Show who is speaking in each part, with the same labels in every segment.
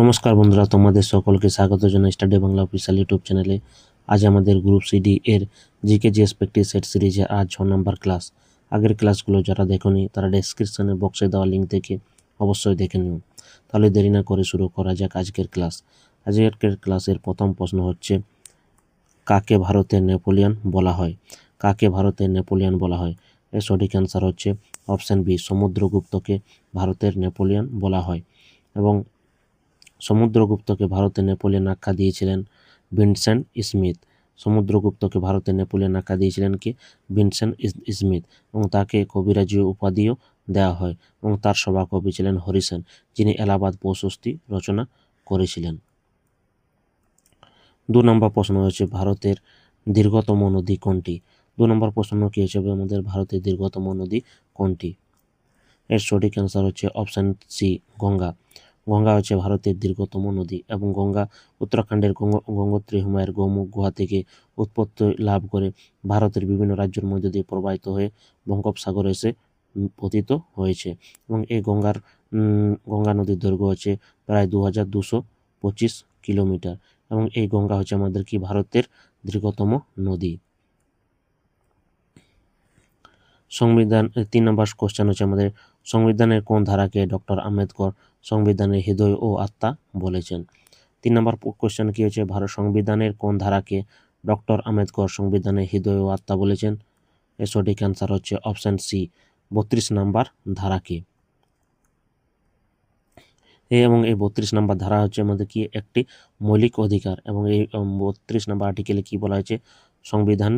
Speaker 1: নমস্কার বন্ধুরা, তোমাদের সকলকে স্বাগত জানাই স্টাডি বাংলা অফিসিয়াল ইউটিউব চ্যানেলে আজ আমাদের গ্রুপ সিডি এর জিকে জিএস প্র্যাকটিস সেট সিরিজে আজ ছ নম্বর ক্লাস আগের ক্লাসগুলো যারা দেখোনি, তারা ডেসক্রিপশনে বক্সে দেওয়া লিঙ্ক থেকে অবশ্যই দেখে নিও। তাহলে দেরি না করে শুরু করা যাক আজকের ক্লাস আজকের ক্লাসের প্রথম প্রশ্ন হচ্ছে, কাকে ভারতের নেপোলিয়ন বলা হয়? কাকে ভারতের নেপোলিয়ন বলা হয়? এর সঠিক অ্যান্সার হচ্ছে অপশান বি সমুদ্রগুপ্তকে ভারতের নেপোলিয়ন বলা হয়। এবং সমুদ্রগুপ্তকে ভারতে নেপোলিয়ন আখ্যা দিয়েছিলেন ভিনসেন্ট স্মিথ। সমুদ্রগুপ্তকে ভারতে নেপোলিয়ন আখ্যা দিয়েছিলেন কি? Vincent Smith. এবং তাকে কবিরাজি উপাধিও দেওয়া হয় এবং তার সভাকবি ছিলেন হরিসেন, যিনি এলাহাবাদ প্রশস্তি রচনা করেছিলেন। দু নম্বর প্রশ্ন হচ্ছে ভারতের দীর্ঘতম নদী কোনটি? দু নম্বর প্রশ্ন কি হিসেবে আমাদের ভারতের দীর্ঘতম নদী কোনটি? এর সঠিক অ্যান্সার হচ্ছে অপশান সি গঙ্গা। গঙ্গা হচ্ছে ভারতের দীর্ঘতম নদী এবং গঙ্গা উত্তরাখণ্ডের গঙ্গ- গঙ্গোত্রী হিমালয়ের গৌমুখ গুহা থেকে উৎপত্তি লাভ করে ভারতের বিভিন্ন রাজ্যের মধ্যে দিয়ে প্রবাহিত হয়ে বঙ্গোপসাগরে এসে পতিত হয়েছে। এবং এই গঙ্গার গঙ্গা নদীর দৈর্ঘ্য হচ্ছে প্রায় দু হাজার দুশো পঁচিশ কিলোমিটার এবং এই গঙ্গা হচ্ছে আমাদের কি ভারতের দীর্ঘতম নদী। সংবিধান, তিন নম্বর কোশ্চেন হচ্ছে আমাদের সংবিধানের কোন ধারাকে ডক্টর আম্বেদকর সংবিধানের হৃদয় ও আত্মা বলেছেন। তিন নম্বর কোশ্চেন কি হচ্ছে? ভারত সংবিধানের কোন ধারাকে ডক্টর আম্বেদকর সংবিধানের হৃদয় ও আত্মা বলেছেন? এর সঠিক অ্যান্সার হচ্ছে অপশান সি বত্রিশ নাম্বার ধারাকে। এবং এই বত্রিশ নাম্বার ধারা হচ্ছে আমাদের কি? একটি মৌলিক অধিকার এবং এই বত্রিশ নাম্বার আর্টিকেলে কি বলা হয়েছে? সংবিধান,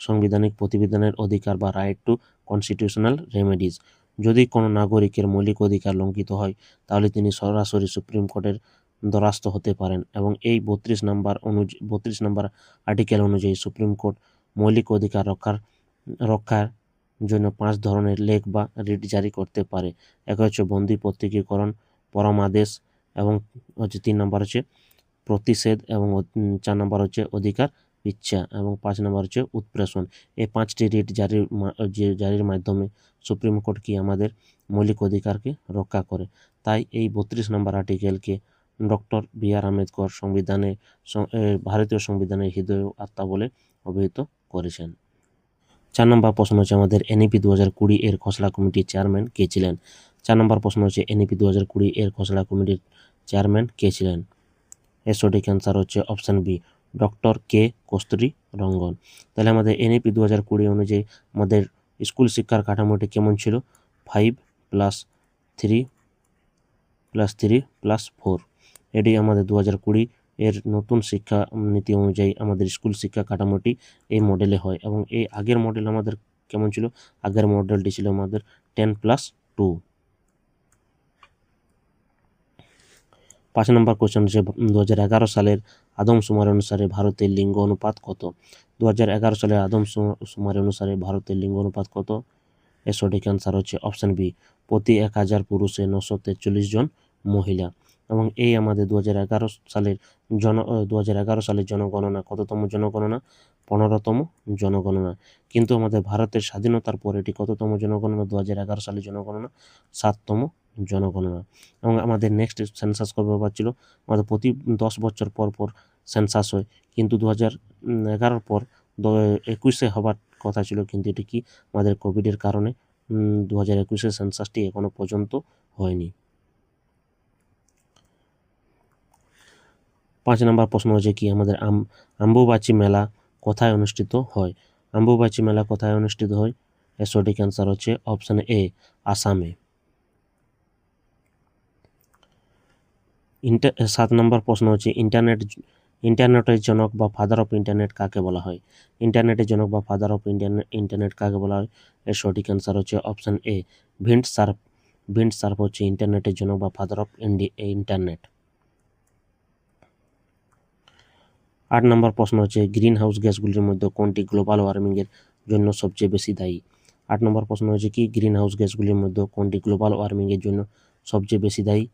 Speaker 1: সাংবিধানিক প্রতিবিধানের অধিকার বা রাইট টু কনস্টিটিউশনাল রেমেডিজ যদি কোনো নাগরিকের মৌলিক অধিকার লঙ্ঘিত হয়, তাহলে তিনি সরাসরি সুপ্রিম কোর্টের দ্বারস্থ হতে পারেন এবং এই বত্রিশ নাম্বার অনুযায়ী বত্রিশ নাম্বার আর্টিকেল অনুযায়ী সুপ্রিম কোর্ট মৌলিক অধিকার রক্ষার রক্ষার জন্য পাঁচ ধরনের লেখ বা রিট জারি করতে পারে। এক হচ্ছে বন্দি প্রত্যক্ষীকরণ পরমাদেশ এবং হচ্ছে তিন নম্বর হচ্ছে প্রতিষেধ এবং চার নম্বর হচ্ছে অধিকার। ইচ্ছা এবং পাঁচ নম্বর হচ্ছে উৎপ্রেষণ। এই পাঁচটি রিট জারির যে জারির মাধ্যমে সুপ্রিম কোর্ট কি আমাদের মৌলিক অধিকারকে রক্ষা করে? তাই এই বত্রিশ নম্বর আর্টিকেলকে ডক্টর বি আর আম্বেদকর সংবিধানে ভারতীয় সংবিধানের হৃদয় আত্মা বলে অভিহিত করেছেন। চার নম্বর প্রশ্ন হচ্ছে, আমাদের এনইপি দু হাজার কুড়ি এর খসড়া কমিটির চেয়ারম্যান কে ছিলেন? চার নম্বর প্রশ্ন হচ্ছে এনইপি দু হাজার কুড়ি এর খসড়া কমিটির চেয়ারম্যান কে ছিলেন? এর সঠিক অ্যান্সার হচ্ছে option B doctor K Kasturi Rangan. তাহলে আমাদের এনইপি দু হাজার কুড়ি অনুযায়ী আমাদের স্কুল শিক্ষার কাঠামোটি কেমন ছিল? Five plus three plus three plus four. এটি আমাদের দু হাজার কুড়ি এর নতুন শিক্ষা নীতি অনুযায়ী আমাদের স্কুল শিক্ষা কাঠামোটি এই মডেলে হয় এবং এই আগের মডেল আমাদের কেমন ছিল? আগের মডেলটি ছিল আমাদের টেন প্লাস টু। পাঁচ নম্বর কোশ্চেন হচ্ছে দু হাজার এগারো সালের আদমশুমারি অনুসারে ভারতের লিঙ্গ অনুপাত কত? দু হাজার এগারো সালের আদমশুমারি অনুসারে ভারতের লিঙ্গ অনুপাত কত? এর সঠিক অ্যান্সার হচ্ছে অপশান বি প্রতি এক হাজার পুরুষে নশো তেচল্লিশ জন মহিলা। এবং এই আমাদের দু হাজার এগারো সালের জন দু হাজার এগারো সালের জনগণনা, কততম জনগণনা? পনেরোতম জনগণনা। কিন্তু আমাদের ভারতের স্বাধীনতার পর এটি কততম জনগণনা? দু হাজার এগারো সালের জনগণনা সাততম জনগণনা এবং আমাদের নেক্সট সেন্সাস কবে হবার ছিল? আমাদের প্রতি দশ বছর পর পর সেন্সাস হয়। কিন্তু দু হাজার এগারোর পর একুশে হবার কথা ছিল। কিন্তু এটি কি? আমাদের কোভিডের কারণে দু হাজার একুশের সেন্সাসটি এখনও পর্যন্ত হয়নি। পাঁচ নম্বর প্রশ্ন হচ্ছে কি? আমাদের আম, আম্বুবাচি মেলা কোথায় অনুষ্ঠিত হয়? আম্বুবাচি মেলা কোথায় অনুষ্ঠিত হয়? এর সঠিক অ্যান্সার হচ্ছে অপশান এ, আসামে। ইন্টার সাত নম্বর প্রশ্ন হচ্ছে, ইন্টারনেট ইন্টারনেটের জনক বা ফাদার অফ ইন্টারনেট কাকে বলা হয়? ইন্টারনেটের জনক বা ফাদার অফ ইন্টারনেট ইন্টারনেট কাকে বলা হয়? এর সঠিক অ্যান্সার হচ্ছে option A Vint Cerf Vint Cerf হচ্ছে ইন্টারনেটের জনক বা ফাদার অফ ইন্টারনেট আট নম্বর প্রশ্ন হচ্ছে গ্রিন হাউস গ্যাসগুলির মধ্যে কোনটি গ্লোবাল ওয়ার্মিংয়ের জন্য সবচেয়ে বেশি দায়ী? আট নম্বর প্রশ্ন হচ্ছে, কি গ্রিন হাউস গ্যাসগুলির মধ্যে কোনটি গ্লোবাল ওয়ার্মিংয়ের জন্য সবচেয়ে বেশি দায়ী?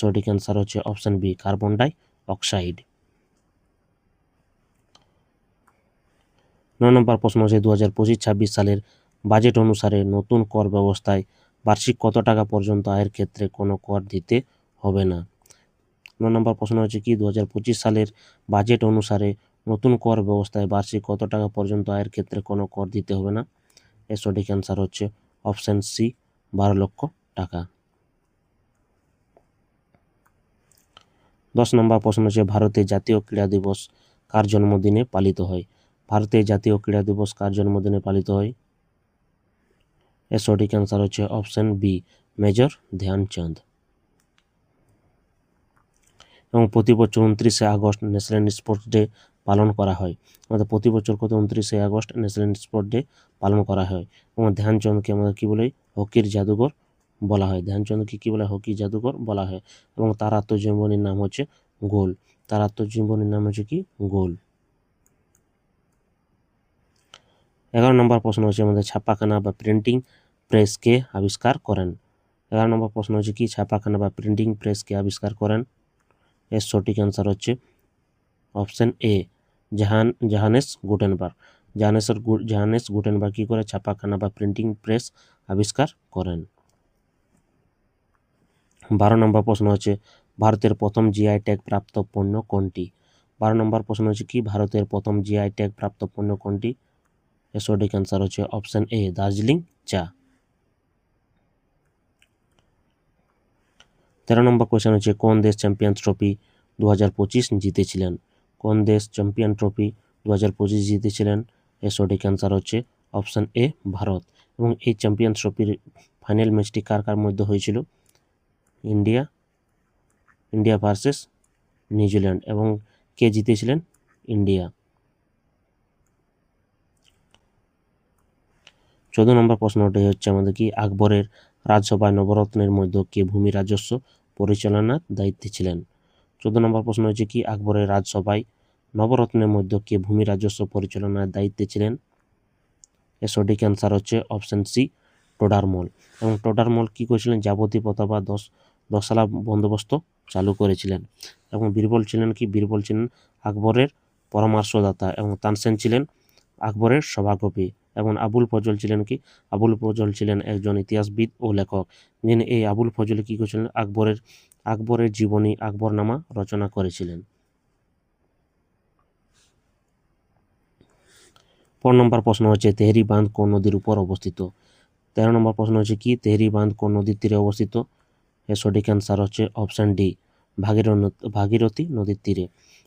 Speaker 1: সঠিক অ্যান্সার হচ্ছে option B, carbon dioxide. নয় নম্বর প্রশ্ন হচ্ছে দু হাজার পঁচিশ ছাব্বিশ সালের বাজেট অনুসারে নতুন কর ব্যবস্থায় বার্ষিক কত টাকা পর্যন্ত আয়ের ক্ষেত্রে কোনো কর দিতে হবে না? ন নম্বর প্রশ্ন হচ্ছে কি দু হাজার পঁচিশ সালের বাজেট অনুসারে নতুন কর ব্যবস্থায় বার্ষিক কত টাকা পর্যন্ত আয়ের ক্ষেত্রে কোনো কর দিতে হবে না? এর সঠিক অ্যান্সার হচ্ছে অপশান সি, বারো লক্ষ টাকা। দশ নম্বর প্রশ্ন হচ্ছে, ভারতের জাতীয় ক্রীড়া দিবস কার জন্মদিনে পালিত হয়? ভারতের জাতীয় ক্রীড়া দিবস কার জন্মদিনে পালিত হয়? এর সঠিক অ্যান্সার হচ্ছে অপশান বি মেজর ধ্যানচাঁদ। এবং প্রতি বছর উনত্রিশে আগস্ট ন্যাশনাল স্পোর্টস ডে পালন করা হয়। আমাদের প্রতি বছর কত? উনত্রিশে আগস্ট ন্যাশনাল স্পোর্টস ডে পালন করা হয়। এবং ধ্যানচন্দকে আমাদের কী বলে? হকির জাদুঘর বলা হয়। ধ্যানচন্দকে কী বলা? হয় হকি জাদুঘর বলা হয়। এবং তার আত্মজীবনীর নাম হচ্ছে গোল। তার আত্মজীবনীর নাম হচ্ছে কি? গোল। এগারো নম্বর প্রশ্ন হচ্ছে আমাদের ছাপাখানা বা প্রিন্টিং প্রেস কে আবিষ্কার করেন। এগারো নম্বর প্রশ্ন হচ্ছে কি? ছাপাখানা বা প্রিন্টিং প্রেস কে আবিষ্কার করেন? এর সঠিক অ্যান্সার হচ্ছে option A Johan, Johannes Gutenberg. জাহানেসের Johannes Gutenberg কী করে ছাপাখানা বা প্রিন্টিং প্রেস আবিষ্কার করেন? বারো নম্বর প্রশ্ন হচ্ছে, ভারতের প্রথম জিআই ট্যাগ প্রাপ্ত পণ্য কোনটি? বারো নম্বর প্রশ্ন হচ্ছে কি, ভারতের প্রথম জিআই ট্যাগ প্রাপ্ত পণ্য কোনটি? এর সঠিক অ্যান্সার হচ্ছে অপশান এ, দার্জিলিং চা। তেরো নম্বর কোয়েশ্চেন হচ্ছে, কোন দেশ চ্যাম্পিয়ন্স ট্রফি দু হাজার পঁচিশ জিতেছিলেন? কোন দেশ চ্যাম্পিয়ন ট্রফি দু হাজার পঁচিশ জিতেছিলেন? এর সঠিক অ্যান্সার হচ্ছে অপশান এ, ভারত। এবং এই চ্যাম্পিয়ন্স ট্রফির ফাইনাল ম্যাচটি কার কার মধ্যে হয়েছিল? ইন্ডিয়া ইন্ডিয়া ভার্সেস নিউজিল্যান্ড এবং কে জিতেছিলেন? ইন্ডিয়া। চোদ্দ নম্বর প্রশ্নটি হচ্ছে আমাদের কি আকবরের রাজসভায় নবরত্নের মধ্যে কে ভূমি রাজস্ব পরিচালনার দায়িত্বে ছিলেন? চোদ্দ নম্বর প্রশ্ন হচ্ছে কি আকবরের রাজসভায় নবরত্নের মধ্যে কে ভূমি রাজস্ব পরিচালনার দায়িত্বে ছিলেন? এর সঠিক অ্যান্সার হচ্ছে অপশান সি টোডারমল এবং টোডারমল কী করেছিলেন? যাবতীয় পথা বা দশ দশালা বন্দোবস্ত চালু করেছিলেন। এবং বীরবল ছিলেন কি? বীরবল ছিলেন আকবরের পরামর্শদাতা এবং তানসেন ছিলেন আকবরের সভাকবি। এবং আবুল ফজল ছিলেন কি? আবুল ফজল ছিলেন একজন ইতিহাসবিদ ও লেখক। যিনি এই আবুল ফজল কী করেছিলেন? আকবরের আকবরের জীবনী আকবরনামা রচনা করেছিলেন। পনেরো নম্বর প্রশ্ন হচ্ছে, তেহরি বাঁধ কোন নদীর উপর অবস্থিত? তেরো নম্বর প্রশ্ন হচ্ছে কি? তেহরি বাঁধ কোন নদীর তীরে অবস্থিত? এর সঠিক অ্যান্সার হচ্ছে অপশান ডি ভাগীর ভাগীরথী নদীর তীরে।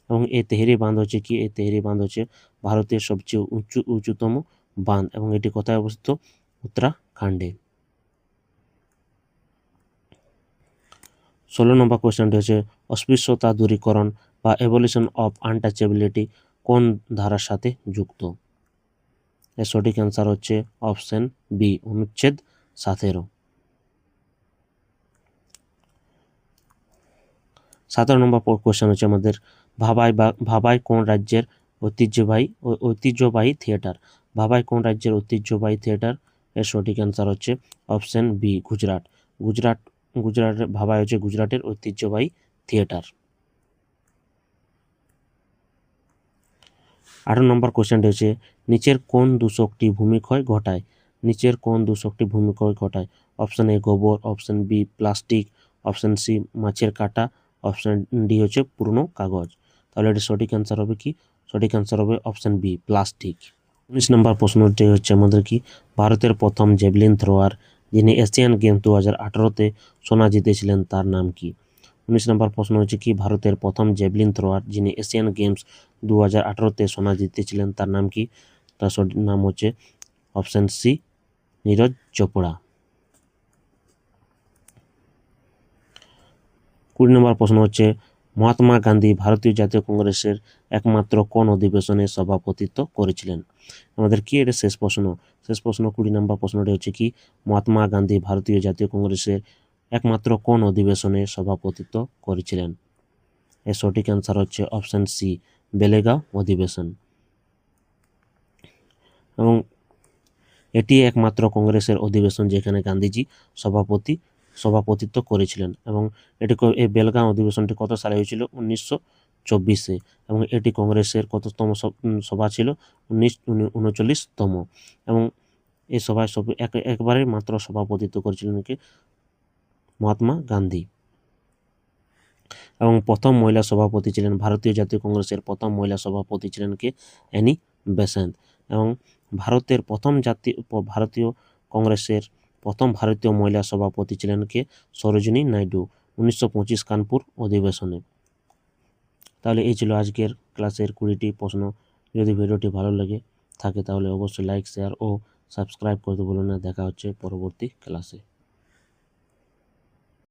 Speaker 1: এবং এই তেহরি বাঁধ হচ্ছে কি? এই তেহরি বাঁধ হচ্ছে ভারতের সবচেয়ে উঁচু, উঁচুতম বাঁধ এবং এটি কোথায় অবস্থিত? উত্তরাখণ্ডে। ষোলো নম্বর কোয়েশ্চেনটি হচ্ছে অস্পৃশ্যতা দূরীকরণ বা এভলিউশন অফ আনটাচেবিলিটি কোন ধারার সাথে যুক্ত? এর সঠিক অ্যান্সার হচ্ছে অপশন বি অনুচ্ছেদ সতেরো। সতেরো নম্বর কোয়েশ্চেন হচ্ছে আমাদের ভাবাই বা ভাবাই কোন রাজ্যের ঐতিহ্যবাহী ঐতিহ্যবাহী থিয়েটার ভাবাই কোন রাজ্যের ঐতিহ্যবাহী থিয়েটার এর সঠিক অ্যান্সার হচ্ছে অপশন বি গুজরাট। গুজরাট গুজরাটের ভাবাই হচ্ছে গুজরাটের ঐতিহ্যবাহী থিয়েটার আঠারো নম্বর কোয়েশ্চেনটি হচ্ছে, নিচের কোন দূষকটি ভূমিক্ষয় ঘটায়? নিচের কোন দূষকটি ভূমিক্ষয় ঘটায়? অপশান এ গোবর option B plastic option C মাছের কাটা অপশান ডি হচ্ছে পুরনো কাগজ। তাহলে এটি সঠিক অ্যান্সার হবে কি? সঠিক অ্যান্সার হবে অপশান বি প্লাস্টিক উনিশ নম্বর প্রশ্নটি হচ্ছে আমাদের কি? ভারতের প্রথম জেভলিন থ্রোয়ার যিনি এশিয়ান গেম দু হাজার আঠারোতে সোনা জিতেছিলেন, তার নাম কি? উনিশ নম্বর প্রশ্ন হচ্ছে কি, ভারতের প্রথম জেভলিন থ্রোয়ার যিনি এশিয়ান গেমস দু হাজার আঠারোতে সোনা জিতেছিলেন, তার নাম কি? তার সঠিক নাম হচ্ছে অপশান সি নীরজ চোপড়া। কুড়ি নম্বর প্রশ্ন হচ্ছে, মহাত্মা গান্ধী ভারতীয় জাতীয় কংগ্রেসের একমাত্র কোন অধিবেশনে সভাপতিত্ব করেছিলেন? আমাদের কি এটা শেষ প্রশ্ন? শেষ প্রশ্ন কুড়ি নম্বর প্রশ্নটি হচ্ছে কি, মহাত্মা গান্ধী ভারতীয় জাতীয় কংগ্রেসের একমাত্র কোন অধিবেশনে সভাপতিত্ব করেছিলেন? এর সঠিক অ্যান্সার হচ্ছে অপশান সি বেলেগাঁও অধিবেশন। এবং এটি একমাত্র কংগ্রেসের অধিবেশন যেখানে গান্ধীজি সভাপতি, সভাপতিত্ব করেছিলেন। এবং এটি এই বেলগাঁও অধিবেশনটি কত সালে হয়েছিল? উনিশশো চব্বিশে। এবং এটি কংগ্রেসের কততম সভা ছিল? উনিশ উনচল্লিশতম। এবং এই সভায় একবারে মাত্র সভাপতিত্ব করেছিলেন কি? মহাত্মা গান্ধী। এবং প্রথম মহিলা সভাপতি ছিলেন ভারতীয় জাতীয় কংগ্রেসের প্রথম মহিলা সভাপতি ছিলেন কে? Annie Besant. এবং ভারতের প্রথম জাতীয় ভারতীয় কংগ্রেসের প্রথম ভারতীয় মহিলা সভাপতি ছিলেন কে? সরোজিনী নাইডু, উনিশশো পঁচিশ কানপুর অধিবেশনে। তাহলে এই ছিল আজকের ক্লাসের কুড়িটি প্রশ্ন। যদি ভিডিওটি ভালো লাগে, থাকে তাহলে অবশ্যই লাইক, শেয়ার ও সাবস্ক্রাইব করতে বলুন না। দেখা হচ্ছে পরবর্তী ক্লাসে।